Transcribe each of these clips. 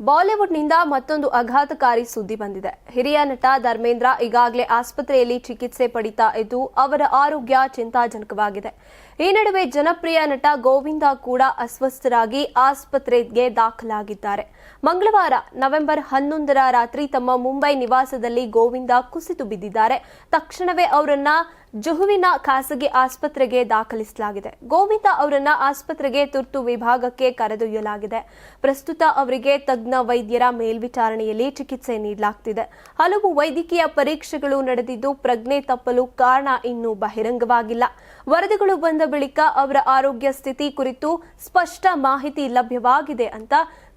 ಬಾಲಿವುಡ್ನಿಂದ ಮತ್ತೊಂದು ಆಘಾತಕಾರಿ ಸುದ್ದಿ ಬಂದಿದೆ. ಹಿರಿಯ ನಟ ಧರ್ಮೇಂದ್ರ ಈಗಾಗಲೇ ಆಸ್ಪತ್ರೆಯಲ್ಲಿ ಚಿಕಿತ್ಸೆ ಪಡಿತಾ ಇದ್ದು, ಅವರ ಆರೋಗ್ಯ ಚಿಂತಾಜನಕವಾಗಿದೆ. ಈ ನಡುವೆ ಜನಪ್ರಿಯ ನಟ ಗೋವಿಂದ ಕೂಡ ಅಸ್ವಸ್ಥರಾಗಿ ಆಸ್ಪತ್ರೆಗೆ ದಾಖಲಾಗಿದ್ದಾರೆ. ಮಂಗಳವಾರ, ನವೆಂಬರ್ ಹನ್ನೊಂದರ ರಾತ್ರಿ ತಮ್ಮ ಮುಂಬೈ ನಿವಾಸದಲ್ಲಿ ಗೋವಿಂದ ಕುಸಿತು ಬಿದ್ದಿದ್ದಾರೆ. ತಕ್ಷಣವೇ ಅವರನ್ನ ಜುಹುವಿನ ಖಾಸಗಿ ಆಸ್ಪತ್ರೆಗೆ ದಾಖಲಿಸಲಾಗಿದೆ. ಗೋವಿಂದ ಅವರನ್ನ ಆಸ್ಪತ್ರೆಗೆ ತುರ್ತು ವಿಭಾಗಕ್ಕೆ ಕರೆದೊಯ್ಯಲಾಗಿದೆ. ಪ್ರಸ್ತುತ ಅವರಿಗೆ ತಜ್ಞ ವೈದ್ಯರ ಮೇಲ್ವಿಚಾರಣೆಯಲ್ಲಿ ಚಿಕಿತ್ಸೆ ನೀಡಲಾಗ್ತಿದೆ. ಹಲವು ವೈದ್ಯಕೀಯ ಪರೀಕ್ಷೆಗಳು ನಡೆದಿದ್ದು ಪ್ರಜ್ಞೆ ತಪ್ಪಲು ಕಾರಣ ಇನ್ನೂ ಬಹಿರಂಗವಾಗಿಲ್ಲ. ವರದಿಗಳು ಬಂದ ಬಳಿಕ ಅವರ ಆರೋಗ್ಯ ಸ್ಥಿತಿ ಕುರಿತು ಸ್ಪಷ್ಟ ಮಾಹಿತಿ ಲಭ್ಯವಾಗಿದೆ ಅಂತ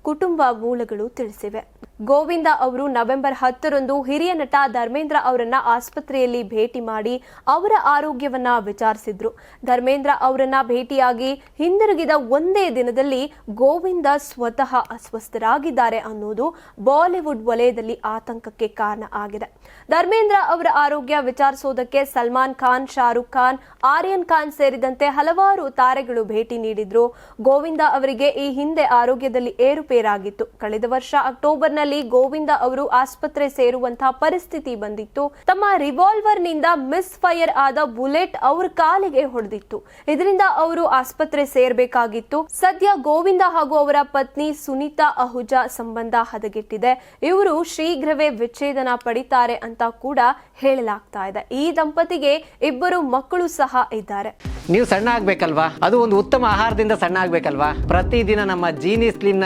ಕುಟುಂಬ ಮೂಲಗಳು ತಿಳಿಸಿವೆ. ಗೋವಿಂದ ಅವರು ನವೆಂಬರ್ ಹತ್ತರಂದು ಹಿರಿಯ ನಟ ಧರ್ಮೇಂದ್ರ ಅವರನ್ನ ಆಸ್ಪತ್ರೆಯಲ್ಲಿ ಭೇಟಿ ಮಾಡಿ ಅವರ ಆರೋಗ್ಯವನ್ನ ವಿಚಾರಿಸಿದ್ರು. ಧರ್ಮೇಂದ್ರ ಅವರನ್ನ ಭೇಟಿಯಾಗಿ ಹಿಂದಿರುಗಿದ ಒಂದೇ ದಿನದಲ್ಲಿ ಗೋವಿಂದ ಸ್ವತಃ ಅಸ್ವಸ್ಥರಾಗಿದ್ದಾರೆ ಅನ್ನೋದು ಬಾಲಿವುಡ್ ವಲಯದಲ್ಲಿ ಆತಂಕಕ್ಕೆ ಕಾರಣ ಆಗಿದೆ. ಧರ್ಮೇಂದ್ರ ಅವರ ಆರೋಗ್ಯ ವಿಚಾರಿಸೋದಕ್ಕೆ ಸಲ್ಮಾನ್ ಖಾನ್, ಶಾರುಖ್ ಖಾನ್, ಆರ್ಯನ್ ಖಾನ್ ಸೇರಿದಂತೆ ಹಲವಾರು ತಾರೆಗಳು ಭೇಟಿ ನೀಡಿದ್ರು. ಗೋವಿಂದ ಅವರಿಗೆ ಈ ಹಿಂದೆ ಆರೋಗ್ಯದಲ್ಲಿ ಏರುಪೇರಾಗಿತ್ತು ಕಳೆದ ವರ್ಷ ಅಕ್ಟೋಬರ್ನಲ್ಲಿ ಗೋವಿಂದ ಅವರು ಆಸ್ಪತ್ರೆ ಸೇರುವಂತಹ ಪರಿಸ್ಥಿತಿ ಬಂದಿತ್ತು. ತಮ್ಮ ರಿವಾಲ್ವರ್ನಿಂದ ಮಿಸ್ ಫೈರ್ ಆದ ಬುಲೆಟ್ ಅವ್ರ ಕಾಲಿಗೆ ಹೊಡೆದಿತ್ತು. ಇದರಿಂದ ಅವರು ಆಸ್ಪತ್ರೆ ಸೇರ್ಬೇಕಾಗಿತ್ತು. ಸದ್ಯ ಗೋವಿಂದ ಹಾಗೂ ಅವರ ಪತ್ನಿ ಸುನೀತಾ ಅಹುಜಾ ಸಂಬಂಧ ಹದಗೆಟ್ಟಿದೆ. ಇವರು ಶೀಘ್ರವೇ ವಿಚ್ಛೇದನ ಪಡಿತಾರೆ ಅಂತ ಕೂಡ ಹೇಳಲಾಗ್ತಾ ಇದೆ. ಈ ದಂಪತಿಗೆ ಇಬ್ಬರು ಮಕ್ಕಳು ಸಹ ಇದ್ದಾರೆ. ನೀವು ಸಣ್ಣ ಆಗ್ಬೇಕಲ್ವಾ? ಅದು ಒಂದು ಉತ್ತಮ ಆಹಾರದಿಂದ ಸಣ್ಣ ಆಗ್ಬೇಕಲ್ವಾ? ಪ್ರತಿದಿನ ನಮ್ಮ ಜೀನಿ ಸ್ಲಿಮ್ನ